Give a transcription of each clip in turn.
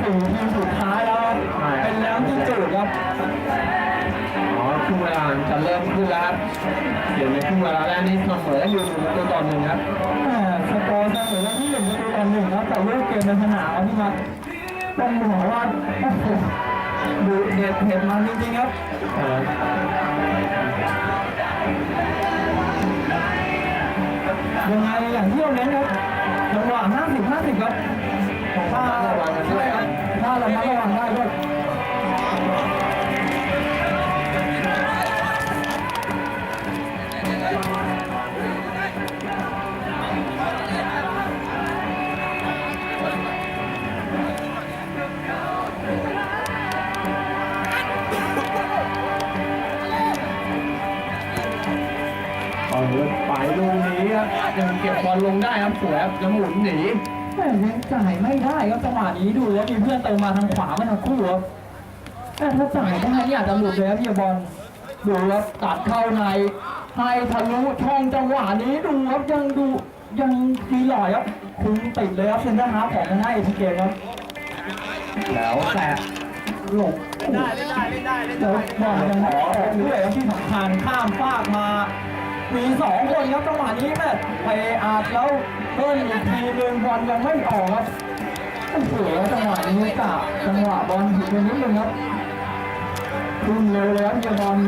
สี่ทีมสุดท้ายแล้วครับใช่เป็นแล้วที่จุดครับอ๋อครึ่งเวลาจะเริ่มขึ้นแล้วครับเดี๋ยวในครึ่งเวลาแรกนี่เสมออยู่หนึ่งประตูต่อหนึ่งครับแหม่สกอร์เสมอที่หนึ่งประตูต่อหนึ่งครับแต่ลูกเกมในสนามครับพี่มาต้องบอกว่าโอ้โหดูเด็ดเผ็ดมันจริงๆครับเออยังไงอย่างที่เราเน้นครับจังหวะ50 50 ครับ ถ้าถ้าเราระระวังได้ด้วยไปลูกนี้ครับยังเก็บบอลลงได้ครับสวยครับแล้วหมุนหนี แต่ยังจ่ายไม่ได้ครับจังหวะนี้ดูแล้วมีเพื่อนเติมมาทางขวาไม่ทางคู่ครับแต่ถ้าจ่ายได้นี่อาจจะหลุดเลยครับพี่บอลดูครับตัดเข้าในให้ทะลุช่องจังหวะนี้ดูครับยังดูยังดีหล่อยครับคุ้มติดเลยครับเซนเตอร์ฮาร์ฟของทางหน้าเอทีเกมครับแล้วแต่หลบได้ได้ได้ได้แล้บอลยังขอออกด้วยครับที่สำคัญข้ามฟากมามีสองคนครับจังหวะนี้แม่ไปอาดแล้ว เพิ่มอีกทีหนึงบอลยังไม่ออกครับโอ้โหแล้วจังหวะนี้กะจังหวะบอลผิดไปนิดนึงครับขึ้นเร็วเลยครับเฮียบอล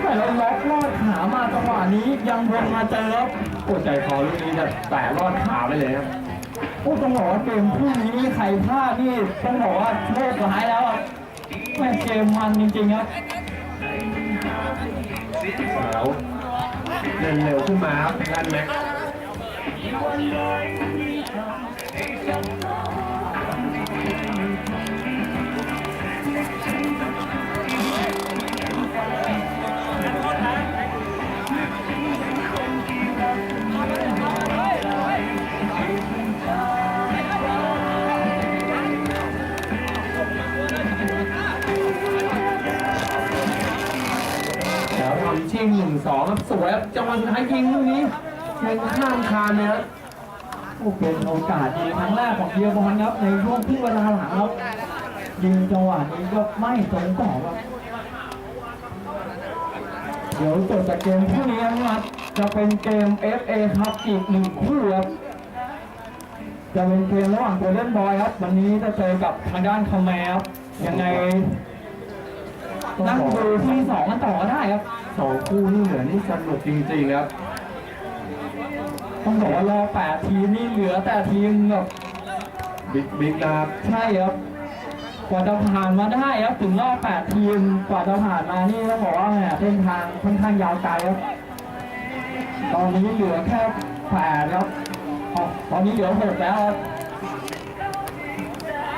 แต่เราล็อกลอดขามาจังหวะนี้ยังวนมาเจอครับโอ้ใจคอลูกนี้จะแตะรอดขาไปเลยครับโอ้ต้องบอกว่าเกมคู่นี้นี่ใครพลาดนี่ต้องบอกว่าโชคร้ายแล้วครับแม่เกมมันจริงๆครับแล้ว เดินเร็วขึ้นมาครับด้านแม็ก หนึ่งสองครับสวยครับจังหวะสุดท้ายยิงลูกนี้ยิงข้ามคานเลยครับโอ้เป็นโอกาสดีครั้งแรกของเฮียบอลครับในช่วงครึ่เวลาหลังครับยิงจังหวะนี้ก็ไม่ตรงกรอครับเดี๋ยวจบจากเกมคู่นี้นะครับจะเป็นเกม FA ครับอีกหนึ่งคู่ครับจะเป็นเกมระหว่างโกลเด้นบอยครับ วันนี้จะเจอกับทางด้านคาแมครับยังไงนั่งดูที่สองกันต่อก็ได้ครับ สองคู่นี่เหลือนี่สนุกจริงๆครับ ต้องบอกว่ารอแปดทีมนี่เหลือแต่ทีมแบบบิ๊กบิ๊กนะครับใช่ครับ กว่าจะผ่านมาได้ครับถึงรอบแปดทีม กว่าจะผ่านมานี่ต้องบอกว่าแหมเส้นทางค่อนข้างยาวไกลครับ ตอนนี้เหลือแค่แปดครับอ๋อตอนนี้เหลือหกแล้วครับ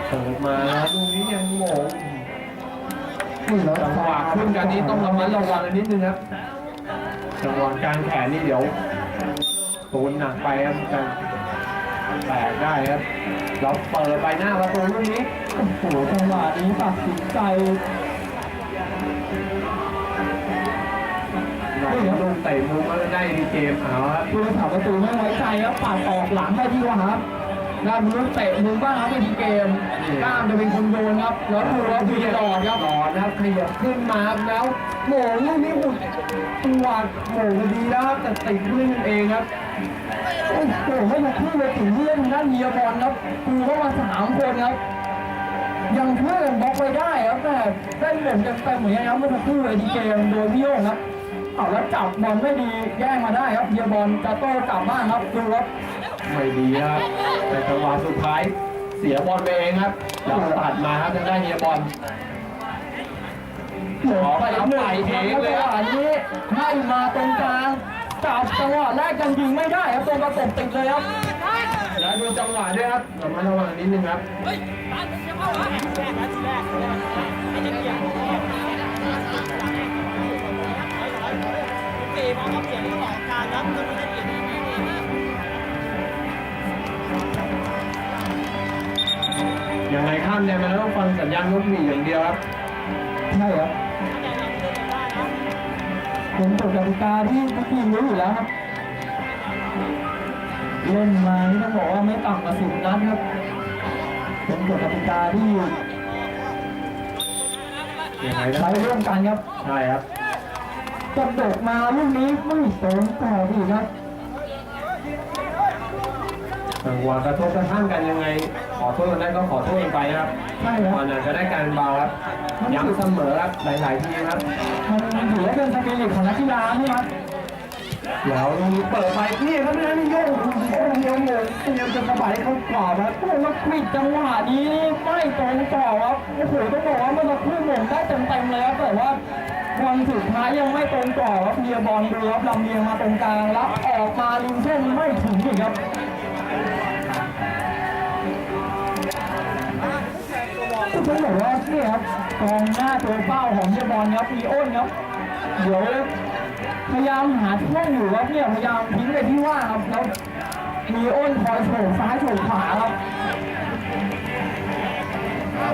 เปิดมาแล้วลูกนี้ยังโงงนี่แล้ว จังหวะขึ้นกันนี้ต้องระมัดระวังกันนิดนึงครับจังหวะกลางแขนนี่เดี๋ยวตูนหนักไปครับกันแตกได้ครับเราเปิดไปหน้าประตูลูกนี้โอ้โหจังหวะนี้ตัดสินใจหน่อยลูกเตะมุมแล้วได้ดีเกมเอาครับผู้รักษาประตูไม่ไว้ใจครับปัดออกหลังได้ที่ว่าครับ ด้านนู้นเตะมุมบ้างครับในเกมกล้ามจะเป็นคนโยนครับ แล้วดูแล้วดูจะดอดครับหลอดนะครับขยับขึ้นมาครับแล้วโหม่งลูกนี้หุ่นจังหวะโหม่งดีแล้วครับแต่ติดลื่นเองครับโอ้โหไม่มาคู่เลยถึงเล่นด้านเฮียบอลครับคือเข้ามาสามคนครับยังช่วยกันบล็อกไว้ได้ครับแต่ได้เหมือนกันแต่เหมือนกันครับเมื่อสักครู่เลยที่เกมโดยพี่โยงครับเอาแล้วจับบอลไม่ดีแย่งมาได้ครับเฮียบอลจะโต้กลับบ้านครับดูครับ ไม่ดีครับแต่จังหวะสุดท้ายเสียบอลไปเองครับแล้วตัดมาครับทางด้านเฮียบอลหมอไปหนึ่งเองเลยจังหวะนี้ให้มาตรงกลางจับจังหวะแรกยังยิงไม่ได้ครับตรงกระตบติดเลยครับแล้วดูจังหวะด้วยครับระมัดระวังนิดนึงครับยัง ไงข้ามแดนมาแล้วต้องฟังสัญญาณนกหวีดอย่างเดียวครับ ใช่ครับผมกฎกติกาที่ทุกทีมรู้อยู่แล้วครับ เล่นมานี่ต้องบอกว่าไม่ต่ำกว่าสิบนัดครับเป็นกฎกติกาที่ยังไงนะใช้ร่วมกันครับใช่ครับกระโดดมาลูกนี้ไม่ตรงต่อดีครับ จังหวะกระทบกระทั่งกันยังไง ขอโทษกันได้ก็ขอโทษกันไปนะครับใช่ครับ มันอาจจะได้การเบาครับย้ำเสมอครับหลาย ๆ ทีครับมันถือว่าเป็นสปิริตของนักกีฬาใช่ไหมแล้วเปิดไปนี่ครับนี่นี่โยกโอ้โหโยกพยายามจะสะบัดให้เขากรอบครับโอ้แล้วควิดจังหวะนี้นี่ไม่ตรงต่อครับโอ้โหต้องบอกว่าเมื่อสักครู่หม่งได้เต็มๆเลยครับแต่ว่าวันสุดท้ายยังไม่ตรงต่อครับเบียร์บอลดูครับลำเลียงมาตรงกลางรับออกมาริมเส้นไม่ถึงอีกครับ ต้องบอกว่าเนี่ยครับกองหน้าตัวเป้าของเบียร์บอลครับมีอ้นครับเดี๋ยวพยายามหาช่องอยู่ครับเนี่ยพยายามทิ้งไปที่ว่างครับแล้วมีอ้นคอยโฉบซ้ายโฉบขวาครับ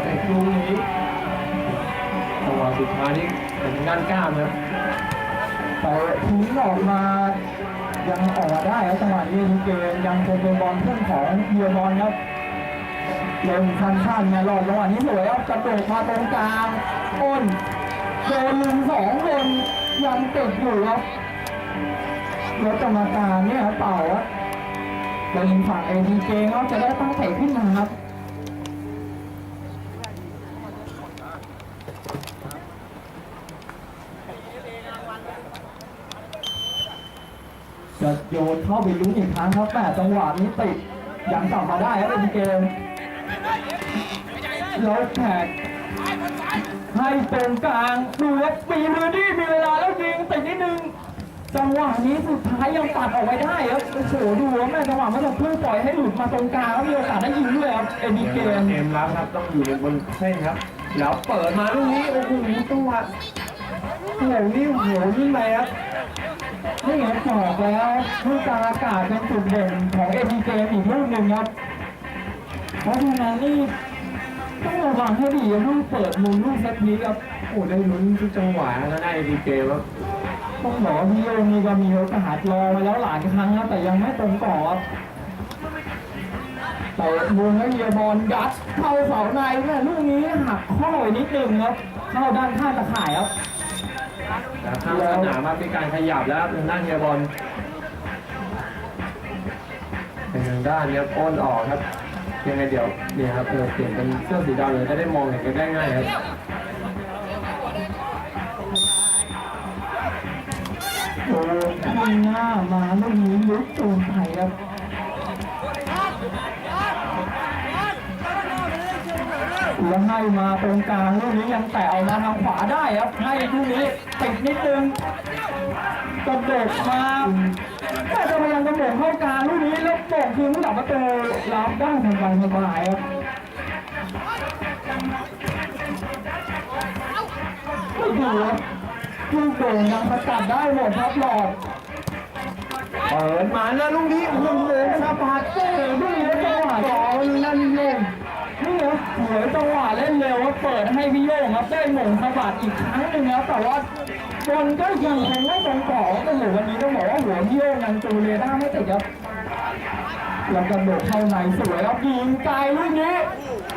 ไอ้ลูกนี้จังหวะสุดท้ายนี่เป็นด้านกล้ามครับแต่ทิ้งออกมายังออกมาได้ครับจังหวะนี้ทีเกมยังคงเป็นบอลเพื่อนของเบียร์บอลครับ ล่นสั้นๆไงรอดจังหวะนี้สวยครับกระโดดมาตรงกลางอ้นโดนลุมสองคนยังติดอยู่ครับแล้วกรรมการเนี่ยเป่าครับเป็นฝั่งเอทีเจเขาจะได้ตั้งเตะขึ้นมาครับจะโยนเข้าไปลุ้นอีกครั้งครับแต่จังหวะนี้ติดยังกลับมาได้ครับเป็นเก มแล้วแขกให้ตรงกลางดูครับมีมือดีมีเวลาแล้วยิงติดนิดนึงจังหวะนี้สุดท้ายยังปัดออกไว้ได้ครับโอ้โหดูว่าแม่จังหวะเมื่อสักครู่ปล่อยให้หลุดมาตรงกลางแล้วมีโอกาสได้ยิงด้วยครับเอ็นดีเกมเกมรับครับต้องอยู่ในบนเส้นครับแล้วเปิดมาลูกนี้โอ้โหจังหวะโอ้โหนี่โอ้โหนี่ไปครับนี่ไงบอกแล้วลูกกลางอากาศเป็นจุดเด่นของเอ็นดีเกมอีกลูกหนึ่งครับ เพราะฉะนั้นนี่ต้องระวังให้ดีลูกเปิดมุมลูกเซตนี้ครับโอ้ได้ลุ้นทุกจังหวะแล้วได้ดีเกมครับต้องบอกว่าพี่โยนี่ก็มีโอกาสรอมาแล้วหลายครั้งครับแต่ยังไม่ตรงต่อครับแต่มุมแล้วเยียบอลยัดเข้าเสาในเนี่ยลูกนี้หักข้อไปนิดนึงครับเข้าด้านข้างตะข่ายครับแต่ข้างสนามมามีการขยับแล้วทางด้านเฮียบอลทางด้านเนี้ยอ้นออกครับ ยังไงเดี๋ยวเนี่ยครับเออเปลี่ยนเป็นเสื้อสีดำเลยจะได้มองเห็นกันได้ง่ายครับโอ้ขึ้นหน้ามาลูกนี้ลุกตูนไปครับแล้วให้มาตรงกลางลูกนี้ยังแตะเอามาทางขวาได้ครับให้ลูกนี้ติดนิดนึง กระโดดมาแต่จะพยายามจะโด่งเข้ากลางลูกนี้แล้วโด่งคืนผู้หลับประตูรับได้สบายสบายครับไม่ดูครับลูกโด่งยังสกัดได้หมดครับหลอดเปิดมาแล้วลูกนี้โอ้โหสะบัดเอ้ยนี่แล้วจังหวะสองนั่นโยงนี่ครับสวยจังหวะเล่นเร็วครับเปิดให้พี่โย่งครับได้หม่งสะบัดอีกครั้งหนึ่งครับแต่ว่า บอลก็ยังคงไม่ตรงต่อโอ้โหวันนี้ต้องบอกว่าหัวพี่ยงยังจูเรด้าไม่ติดครับแล้วกระโดดเข้าในสวยครับยิงไกลลูกนี้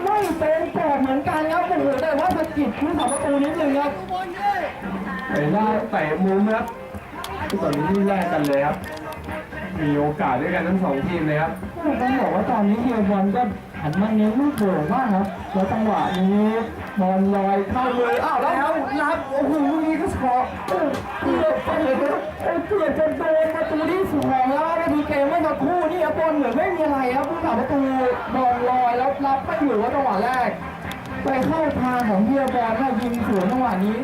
ไม่ตรงต่อเหมือนกันครับโอ้โหแต่ว่าสะกิดผู้สาประตูนิดนึงครับไปได้เตะมุมครับตอนนี้นี่แลกกันเลยครับ มีโอกาสด้วยกันทั้งสองทีมเลยครับต้องบอกว่าตอนนี้เฮียบอลก็หันมาเน้นลูกโด่งมากครับ แล้วจังหวะนี้บอลลอยเข้าเลยอ้าวแล้วรับโอ้โหลูกนี้ก็เฉาะเอเกือบไปเลยครับเออเกือบจะโดนประตูที่สองแล้วนาทีเกมเมื่อสักครู่นี่ครับอลเหมือนไม่มีอะไรครับผู้สาประตูบอลลอยแล้วรับไม่อยู่ว่าจังหวะแรก ไปเข้าทางของเฮียบอลถ้ายิงสวนจังหวะนี้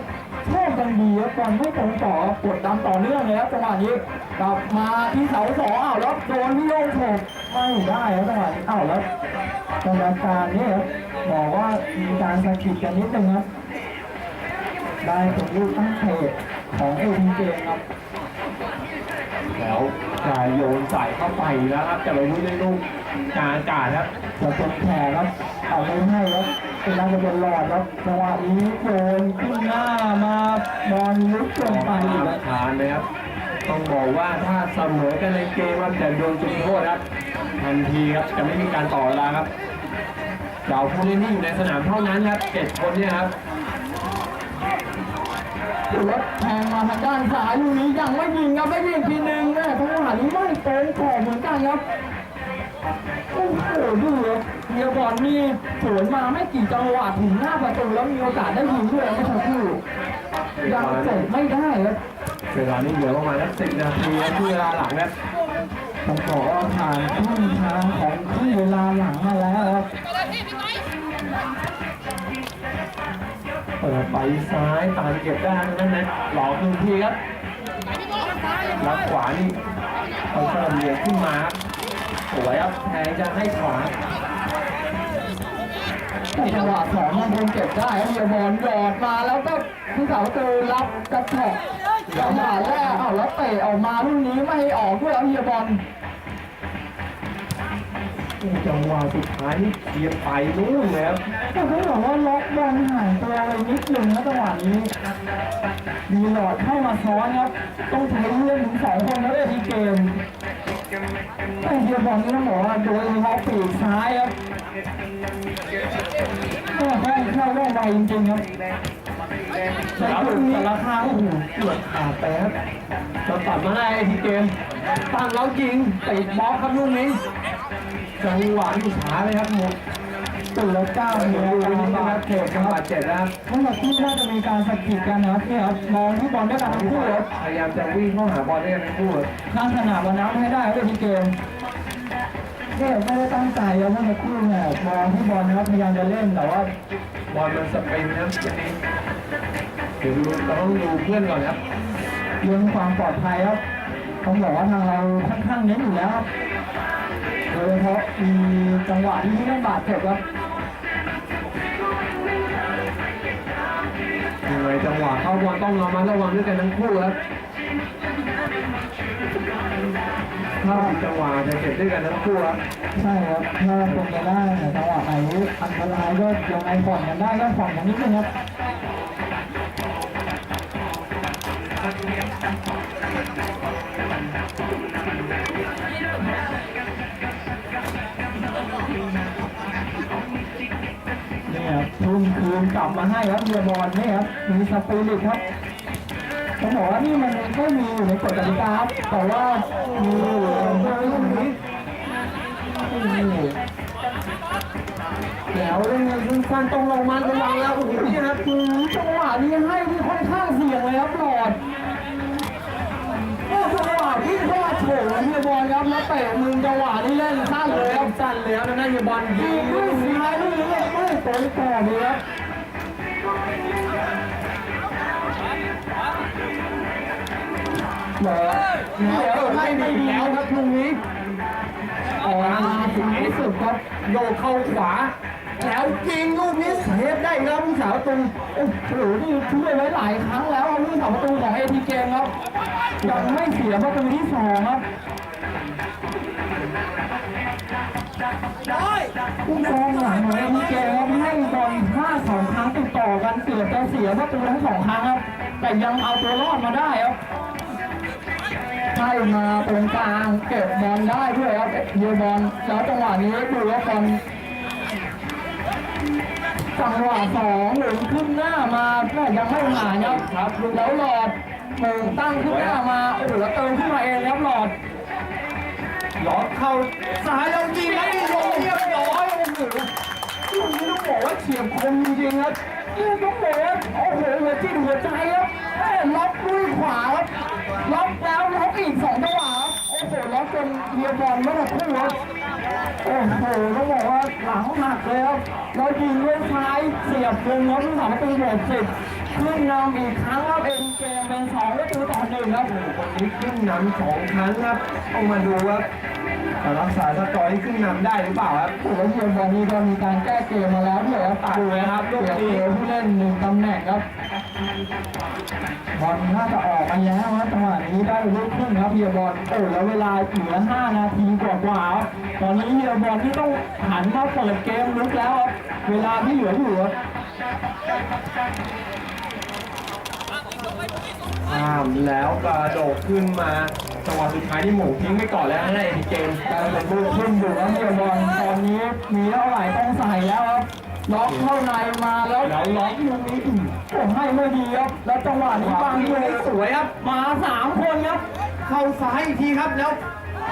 โชคกันดีครับบอลไม่ตรงต่อกดดันต่อเนื่องเลยครับจังหวะนี้กลับมาที่เสาสองอ้าวแล้วโดนพี่โยงโฉบไม่ได้ครับจังหวะนี้อ้าวแล้วกรรมการนี่ครับ บอกว่ามีการสะกิดกันนิดนึงครับได้เป็นลูกตั้งเตะของเอทีเกมครับแล้วจะโยนใส่เข้าไปแล้วครับจะไปลุ้นในลูกกลางอากาศครับจะเป็นแผลครับเอาไม่ให้ครับเป็นน่าจะเป็นหลอดครับจังหวะนี้โดนขึ้นหน้ามาบอลลุกลงไปอีกครับทานนะครับ ต้องบอกว่าถ้าเสมอกันในเกมครับจะโดนจุดโทษครับ ทันทีครับจะไม่มีการต่อเวลาครับ เราผู้เล่นที่อยู่ในสนามเท่านั้นครับเจ็ดคนเนี่ยครับรถแทงมาทางด้านซ้ายลูกนี้ยังไม่ยิงครับไม่ยิงทีหนึ่งแม่จังหวะนี้ไม่ตรงขอบเหมือนกันครับโอ้โหดูครับเฮียบอลนี่สวนมาไม่กี่จังหวะถึงหน้าประตูแล้วมีโอกาสได้ยิงด้วยไม่ใช่คู่ยังเสร็จไม่ได้ครับเวลานี้เหลือประมาณสักสิบนาทีครับที่เวลาหลังครับ ต้องบอผ่านครึ่งทางของครึ่งเวลาหลังมาแล้วครับเปิดไปซ้ายตามเก็บได้นั่นนะหลอกหนึ่งทีครับรับขวานี่เอาเสริมเลียมขึ้นมาสวยครับแทงจะให้ขวาแต่จังหวะสองมันคงเก็บได้ครับเฮียวบอลหยอดมาแล้วก็ผู้สาวประตูรับกระถอก จังหวะแรกเอาแล้วเตะออกมาลูกนี้ไม่ให้ออกด้วยครับเฮียบอลจังหวะสุดท้ายนี่เทียบไปนู่นเลยครับแต่เขาบอกว่าล็อกบอลห่างตัวไปนิดนึงนะจังหวะนี้มีหลอดเข้ามาซ้อนครับ ต้องใช้เลื่อนถึงสองคนแล้วเลยที่เกมไอ้เฮียบอลนี่ต้องบอกว่าโดยเฉพาะปีกซ้ายครับแม่ให้เข้าได้ไวจริงๆครับ ใช้ลูกนี้ราคาโอ้โหเกือบขาดไปครับจะตัดมาได้ไอ้ทีเกมตั้งแล้วยิงติดบล็อกครับลูกนี้จังหวะนี่ช้าเลยครับหมดตุลเก้าดูมีอาดูการนี่นะบาครัดบเจ็บจัคงหรัวะบเจ็ดนะครับเมื่อสักครู่น่าจะมีการสะกิดกันนะครับเนี่ยครับมองที่บอลด้วยกันทั้งคู่ครับพยายามจะวิ่งเข้าหาบอลด้วยกันทั้งคู่ครับนั่งสนามวันน้ำให้ได้ครับที่เกม เนี่ยไม่ได้ตั้งใจครับเมื่อสักครู่เนี่ยมองที่บอลนะครับพยายามจะเล่นแต่ว่าบอลมันสปรินครับทีนี้เดี๋ยวดูเราต้องดูเพื่อนก่อนครับเรื่องความปลอดภัยครับต้องบอกว่าทางเราค่อนข้างเน้นอยู่แล้วครับโดยเฉพาะมีจังหวะที่ผู้เล่นบาดเจ็บครับยังไงจังหวะเข้าบอลต้องระมัดระวังด้วยกันทั้งคู่ครับ ถ้าจังหวะจะเก็บด้วยกันทั้งคู่ครับใช่ครับถ้าเป็นไปได้เนี่ยจังหวะไหนอันตรายก็ยังไงผ่อนกันได้ก็ผ่อนกันนิดนึงครับนี่ครับทุ่มคืนกลับมาให้ครับเรือบอลนี่ครับมีสปิริตครับ ต้องบอกว่านี่มันก็มีอยู่ในกฎกติกาครับแต่ว่ามีอยู่ในลูกนี้นี่แล้วเล่นเงินสั้นตรงลงมาระวังแล้วโอ้โหนี่ครับคือจังหวะนี้ให้ที่ค่อนข้างเสี่ยงเลยครับหลอดโอ้จังหวะที่เข้ามาโฉบเรือบอลครับแล้วเตะมือจังหวะนี้เล่นสั้นเลยครับสั้นเลยครับนั่นคือบอลยิยิงงลูกซ้ายลูกนี้ไม่ตรงต่เลยครับ หรอแล้วให้ดีแล้วครับลูกนี้ออกมาถึงที่สุดครับโยกเข้าขวา แล้วยิงลูกนี้เซฟได้ครับผู้สาวประตูโอ้โหนี่ช่วยไว้หลายครั้งแล้วครับผู้สาวประตูของเอทีเกมครับยังไม่เสียประตูที่สองครับผู้กองหลังของเอทีเกมครับให้บอลพลาดสองครั้งติดต่อกันเกือบจะเสียประตูทั้งสองครั้งครับ แต่ยังเอาตัวรอดมาได้ครับให้มาตรงกลางเก็บบอลได้ด้วยครับเยบอลแล้วจังหวะนี้ดูว่าบอลจังหวะสองหนึ่งขึ้นหน้ามาแม่ยังไม่ผ่านครับครับแล้วหลอดหนึ่งตั้งขึ้นหน้ามาโอ้โหแล้วเติมขึ้นมาเองครับหลอดหลอกเข้าซ้ายแล้วยิงแล้วนี่ลงเรียบร้อยโอ้โหลูกนี้ต้องบอกว่าเฉียบคมจริงๆครับ นี่ต้องบอกว่าโอ้โหหัวจิตหัวใจครับแม่ล็อกด้วยขวาครับล็อกแล้วล็อกอีกสองจังหวะครับโอ้โหล็อกจนเฮียบอลไม่ได้คู่ครับโอ้โหต้องบอกว่าหลังหนักเลยครับแล้วยิงด้วยซ้ายเสียบลงครับทั้งสองประตูหมดสิบขึ้นนำอีกครั้งครับเอ็นเกมเป็นสองประตูต่อหนึ่งครับวันนี้ขึ้นนำสองครั้งครับต้องมาดูครับ รักษาสกอร์ที่ขึ้นนำได้หรือเปล่าครับโอ้โหเฮียบอลนี่ก็มีการแก้เกมมาแล้วด้วยครับดูเลยครับลูกเสียนี้ เกมผู้เล่นหนึ่งตำแหน่งครับบอลน่าจะออกมาแล้วครับจังหวะนี้ได้ลูกครึ่งครับเฮียบอลโอ้แล้วเวลาเหลือ5นาทีกว่าๆครับตอนนี้เฮียบอลที่ต้องหันมาเปิดเกมลุกแล้วครับเวลาที่เหลืออยู่ครับ ข้ามแล้วกระโดดขึ้นมา จังหวะสุดท้ายนี่หม่งทิ้งไปก่อนแล้วนเอทีเกมแต่เป็นลูกขึ้นอยู่แล้วเฮียบอลตอนนี้มีเท่าไหร่ต้องใส่แล้วครับล็อกเข้าในมาแล้วล็อกลูกนี้ผมให้ไม่ดีครับแล้วจังหวะนี้บางทีสวยครับ มาสามคนครับ เข้าซ้ายอีกทีครับแล้ว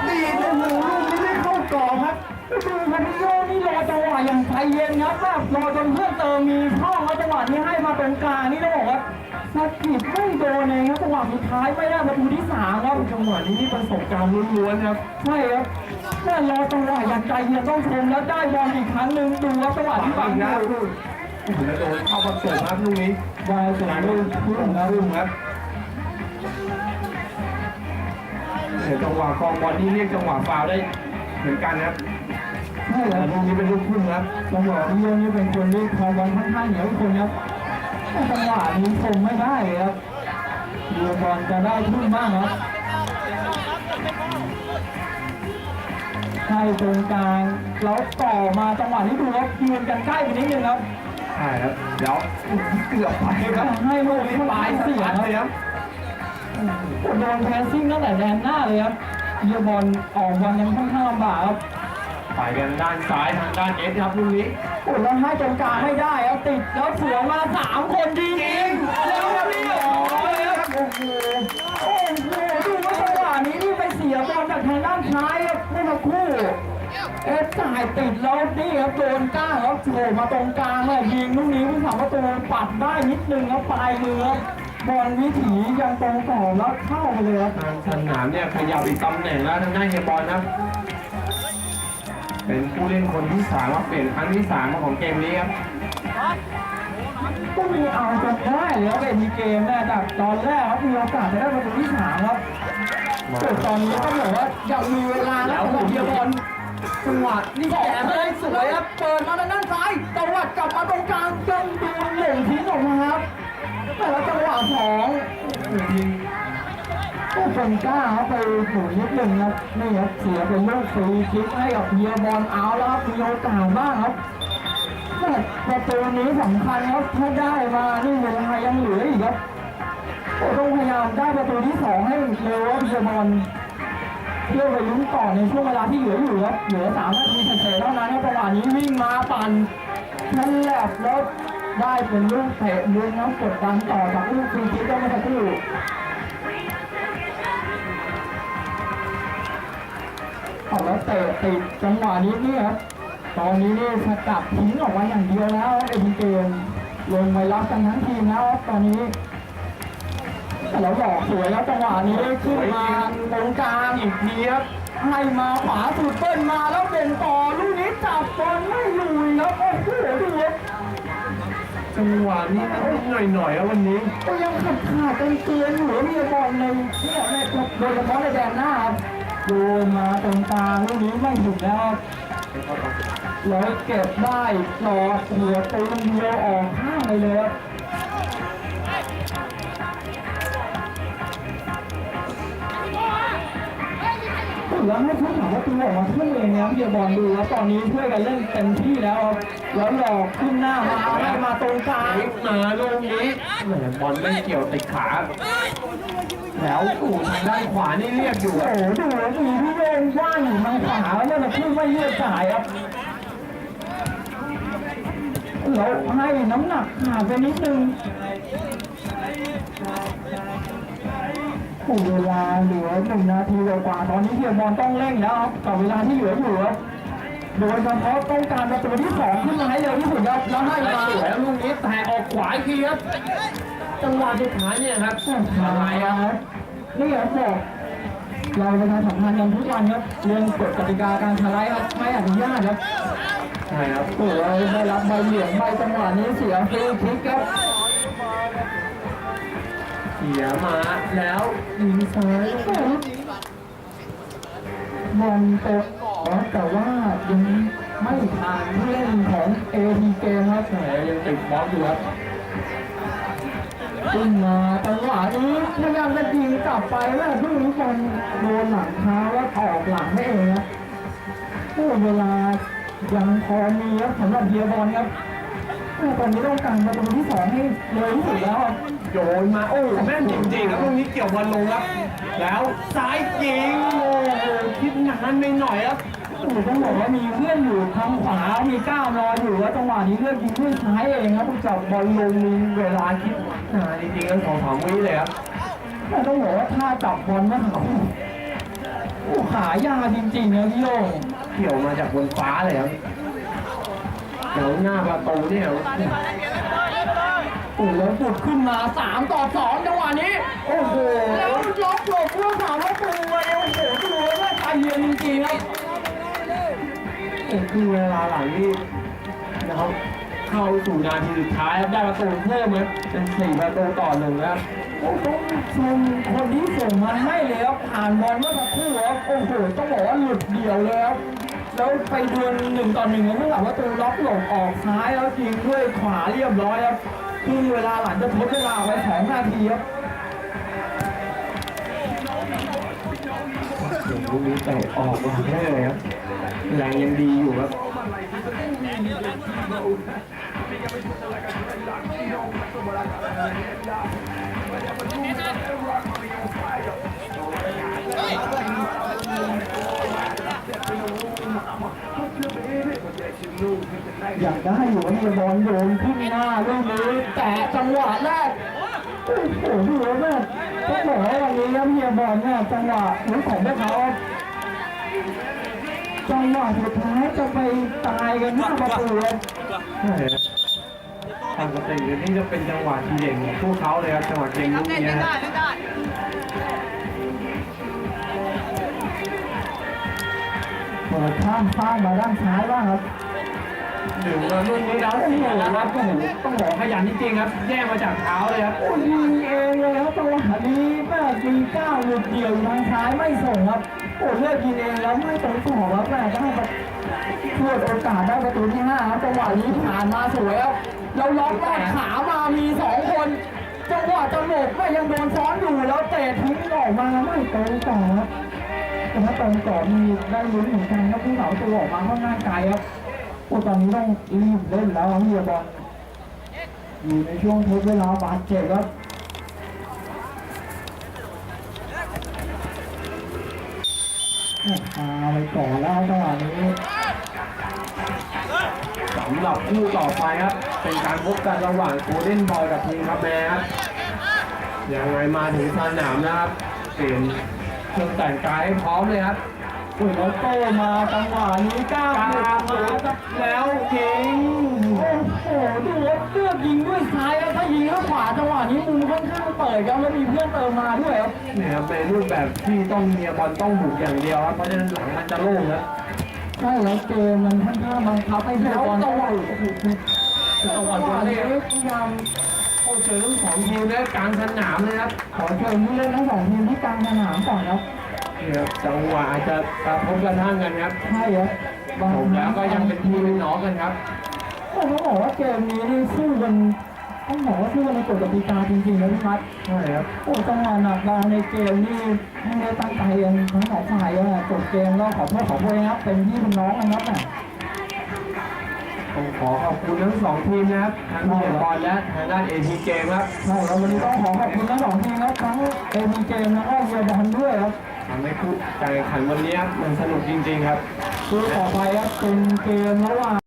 ดีดโอ้โหลูกนี้ไม่เข้ากรอบครับดูพันโยนี่รอจังหวะอย่างใจเย็นครับแบบรอจนเพื่อนเติมมีช่องแล้วจังหวะนี้ให้มาเป็นกลางนี่ต้องบอกว่า สะกิดไม่โดนเองครับจังหวะสุดท้ายไม่ได้ประตูที่สามครับจังหวะนี้นี่ประสบการณ์ล้วนๆครับใช่ครับแม่รอจังหวะอย่างใจเย็นต้องชมแล้วได้บอลอีกครั้งหนึ่งดูครับจังหวะที่บังนะอยู่โอ้โหแล้วโดนเข้าประตูครับลูกนี้วายสุดลูกพุ่งครับรุ่งครับเดี๋ยวจังหวะกองบอลนี่เรียกจังหวะฟาวล์ได้เหมือนกันครับใช่คแต่รับลูกนี้เป็นลูกครึ่งครับจังหวะที่เยนี่เป็นคนที่คองบอลค่อนข้างเหนียวคนครับแต่ จังหวะนี้ชมไม่ได้เลยครับดูบอลจะได้ทุ่มบ้างครับให้ตรงกลางแล้วต่อมาจังหวะนี้ดูครับยืนกันใกล้ไปนิดนึงครับใช่ครับเดี๋ยวเกือบไปครับให้ลูกนี้ปลายเสียชัดคเลยครัรับบโดนแพสซิ่งตั้งแต่แดนหน้าเลยครับเยียบอลออกบอลยังค่อนข้างลำบากครับ ไปกันด้านซ้ายทางด้านเอสครับลูกนี้โอ้แล้วให้ตรงกลางไม่ได้ครับติดแล้วสวนมาสามคนจริงๆแล้วเรียบร้อยครับโอ้โหโอ้โหดูว่าจังหวะนี้นี่ไปเสียบอลจากทางด้านซ้ายครับไม่มาคู่เอฟจ่ายติดแล้วนี่ครับโดนก้างแล้วโฉบมาตรงกลางเลยยิงลูกนี้ผู้สามประตูปัดได้นิดนึงครับปลายมือครับบอลวิถียังตรงต่อแล้วเข้าไปเลยครับทางสนามเนี่ยขยับอีกตำแหน่งแล้วทางด้านเฮียบอลครับ เป็นผู้เล่นคนที่สามว่าเปลี่ยนครั้งที่สามของเกมนี้ครับก็มีเอาจนได้เลยครับเอ็นเกมเนี่ยจากตอนแรกครับมีโอกาสจะได้ประตูที่สามครับแต่ตอนนี้ก็บอกว่ายังมีเวลาแล้วของเฮียบอลจังหวะนี่แกแกไม่ไม่ได้ได้สสววยยคครัรับบเปิดมาทางด้านซ้ายตวัดกลับมาตรงกลางยังดูหล่งทิ้งออกมาครับแต่แล้วจังหวะสองก็เป็นกล้าไปหนุนนิดนึงครับนี่ครับเสียเป็นลูกฟรีคิกให้กับเฮียบอลเอาแล้วครับมีโอกาสบ้างครับแม่ประตูนี้สำคัญครับถ้าได้มานี่เวลายังเหลืออีกครับโอ้ต้องพยายามได้ประตูที่สองให้เร็วครับเฮียบอลเพื่อไปลุ้นต่อในช่วงเวลาที่เหลืออยู่ครับเหลือสามนาทีเศษๆเท่านั้นครับจังหวะนี้วิ่งมาปั่นนั่นแหละแล้วได้เป็นลูกเตะมุมครับกดดันต่อจากลูกฟรีคิกก็ไม่สักค รู่เอาแล้วเตะติดจังหวะนี้นี่ครับตอนนี้นี่สกัดทิ้งออกมาอย่างเดียวแล้วเอ็นเกมลงไปรับกันทั้งทีมแล้วครับตอนนี้แต่เราหลอกสวยแล้วจังหวะนี้ขึ้นมาตรงกลางอีกทีครับให้มาขวาสุดเปิ้ลมาแล้วเป็นต่อลูกนี้จับบอลไม่อยู่ครับโอ้โหดูครับจังหวะนี้หน่อยหน่อยๆครับวันนี้ ก็ยังขาดขาดกันเกินอยู่มีบอลในเนี่ยในโดยเฉพาะในแดนหน้าครับโดนมาตรงกลางลูกนี้ไม่ถูกแล้วครับแล้วเก็บได้หลอดหัวตูนเดียวออกข้างไปเลยครับแล้วให้ผู้ถามว่าตัวออกมาช่วยเองนะเบียร์บอลดูแล้วตอนนี้ช่วยกันเล่นเต็มที่แล้วครับแล้วหลอกขึ้นหน้ามาให้มาตรงกลางมาลูกนี้แหมบอลไม่เกี่ยวติดขา แล้วอู่ทางด้านขวานี่เรียกอยู่โอ้ครับโหดูแล้วมีพี่โยงว่างอยู่ทางขวาแล้วมันขึ้นไม่เลือกจ่ายครับแล้วให้น้ำหนักขาดไปนิดนึงโอ้เวลาเหลือหนึ่งนาทีกว่าตอนนี้เบียร์บอลต้องเร่งแล้วครับกับเวลาที่เหลืออยู่ครับโดยเฉพาะต้องการประตูที่สองขึ้นมาให้เร็วที่สุดครับแล้วให้ได้มาสวยแล้วลูกนี้แต่ออกขวาอีกทีครับ จังหวะสุดท้ายเนี่ยครับอะไรครับนี่ครับบอกเราประชาสัมพันธ์กันทุกวันครับเรื่องกฎกติกาการทลายครับไม่อนุญาตครับใช่ครับโอ้ยได้รับใบเหลืองใบจังหวะนี้เสียฟรีคิกครับเสียมาแล้วยิงซ้ายบอลตกแต่ว่ายังไม่ผ่านผู้เล่นของเอทีเกมครับแหมยังติดบล็อกอยู่ครับ ขึ้นมาจังหวะนี้พยายามจะยิงกลับไปแล้วลูกนี้บอลโดนหลังเท้าแล้วออกหลังให้เองครับโอ้เวลายังพอมีครับสำหรับเฮียบอลครับตอนนี้ต้องการประตูที่สองให้เร็วที่สุดแล้วครับโยนมาโอ้แม่นจริงๆครับลูกนี้เกี่ยวบอลลงครับ แล้วซ้ายยิงโอ้คิดนานไปหน่อยครับ โอ้โหต้องบอกว่ามีเพื่อนอยู่ทางขวา มีก้าวรออยู่แล้วจังหวะนี้เลือกยิงด้วยซ้ายเองครับจับบอลลงมีเวลาคิดนานจริงๆแล้วสองสามวิเลยครับแต่ต้องบอกว่าถ้าจับบอลเมื่อเขาโอ้หายากจริงๆนะพี่โยงเกี่ยวมาจากบนฟ้าเลยครับเดี๋ยวหน้าประตูเนี่ยโอ้แล้วปุดขึ้นมา3ต่อ2จังหวะนี้ โอ้โห แล้วล็อกหลบเพื่อสามประตู คือเวลาหลังนี่นะครับเข้าสู่นาทีสุดท้ายครับได้ประตูเพิ่มครับเป็นสี่ประตูต่อหนึ่งแล้วโอ้ต้องคนที่ส่งมันให้เลยครับผ่านบอลเมื่อสักครู่ครับโอ้โหต้องบอกว่าหลุดเดี่ยวเลยครับแล้วไปดวลหนึ่งต่อหนึ่งแล้วเมื่อกับว่าตัวล็อกหลบออกซ้ายแล้วยิงด้วยขวาเรียบร้อยครับคือเวลาหลังจะทดเวลาไว้สองนาทีครับลูกนี้เตะออกหลังได้เลยครับ แรงยังดีอยู่ครับอยากได้อยู่ว่ามีบอลโยนขึ้นหน้าลูกนี้แต่จังหวะแรกโอ้โหดูแล้วแม่ต้องบอกว่าวันนี้ครับเฮียบอลเนี่ยจังหวะนี้ของพวกเขา จังหวะสุดท้ายจะไปตายกันหน้าประตูครับใช่ครับปกตินี่จะเป็นจังหวะทีเด่นของพวกเขาเลยครับจังหวะเก่งลูกนี้ฮะเปิดข้ามฟ้างมาด้านซ้ายบ้างครับถึงมาลูกนี้แล้วโอ้โหครับโอ้โหต้องบอกขยันจริงๆครับ แย่งมาจากเท้าเลยครับโอ้ยิงเองเลยครับจังหวะนี้แม่ยิงก้าวหลุดเดี่ยวอยู่ทางซ้ายไม่ส่งครับ โอ้เลือกยิงเองแล้วไม่ตรงต่อครับแม่ได้ประช่วยโอกาสได้ประตูที่ห้าครับจังหวะนี้ผ่านมาสวยครับเราล็อกลอดขามามีสองคนจังหวะจะหลบก็ยังโดนซ้อนอยู่แล้วเตะทิ้งออกมาไม่ตรงต่อครับแต่ถ้าตรงต่อมีได้ลุ้นเหมือนกันครับผู้สาวตัวออกมาค่อนข้างไกลครับโอ้ตอนนี้ต้องรีบเล่นแล้วครับเฮียบอลอยู่ในช่วงทดเวลาบาดเจ็บครับ โอ้พาไปก่อนแล้วจังหวะนี้สำหรับคู่ต่อไปครับ เป็นการพบกันระหว่างโกลเด้นบอยกับทีมครับแม่ครับยังไงมาถึงสนามนะครับเปลี่ยนเครื่องแต่งกายให้พร้อมเลยครับโอ้ยแล้วโตมาจังหวะนี้ก้าวตาหลุดมาครับแล้วยิงโอ้โหดูว่าเลือกยิงด้วยซ้ายครับถ้ายิงด้วยขวาจังหวะนี้มุมค่อนข้าง เปิดครับแล้วมีเพื่อนเติมมาด้วยครับเนี่ยครับเป็นรูปแบบที่ต้องเมียบอลต้องบุกอย่างเดียวครับเพราะฉะนั้นหลังมันจะโล่งครับใช่แล้วเกมมันค่อนข้างบังคับให้เพื่อนบอลแล้วจังหวะจังหวะจังหวะนี้นี้พยายามโอ้เจอทั้งสองทีมและกลางสนามเลยครับขอเชิญผู้เล่นทั้งสองทีมที่กลางสนามก่อนครับนี่ครับจังหวะอาจจะกระทบกระทั่งกันครับใช่ครับบางผมแล้วก็ยังเป็นพี่เป็นน้องกันครับโอ้ต้องบอกว่าเกมนี้นี่สู้กัน ต้องบอกว่าสู้กันในกฎกติกาจริงๆนะพี่พัดใช่ครับโอ้จังหวะหนักบางในเกมนี่ไม่ได้ตั้งใจกันทั้งสองฝ่ายเลยอะจบเกมก็ขอโทษขอโพยครับเป็นพี่เป็นน้องกันครับน่ะผมขอขอบคุณทั้งสองทีมนะครับทั้งเมียบอลและทางด้านเอทีเกมครับใช่แล้ววันนี้ต้องขอขอบคุณทั้งสองทีมครับทั้งเอมีเกมแล้วก็เยอรมันด้วยครับทำให้คู่การแข่งขันวันนี้ครับมันสนุกจริงๆครับคือต่อไปครับเป็นเกมระหว่าง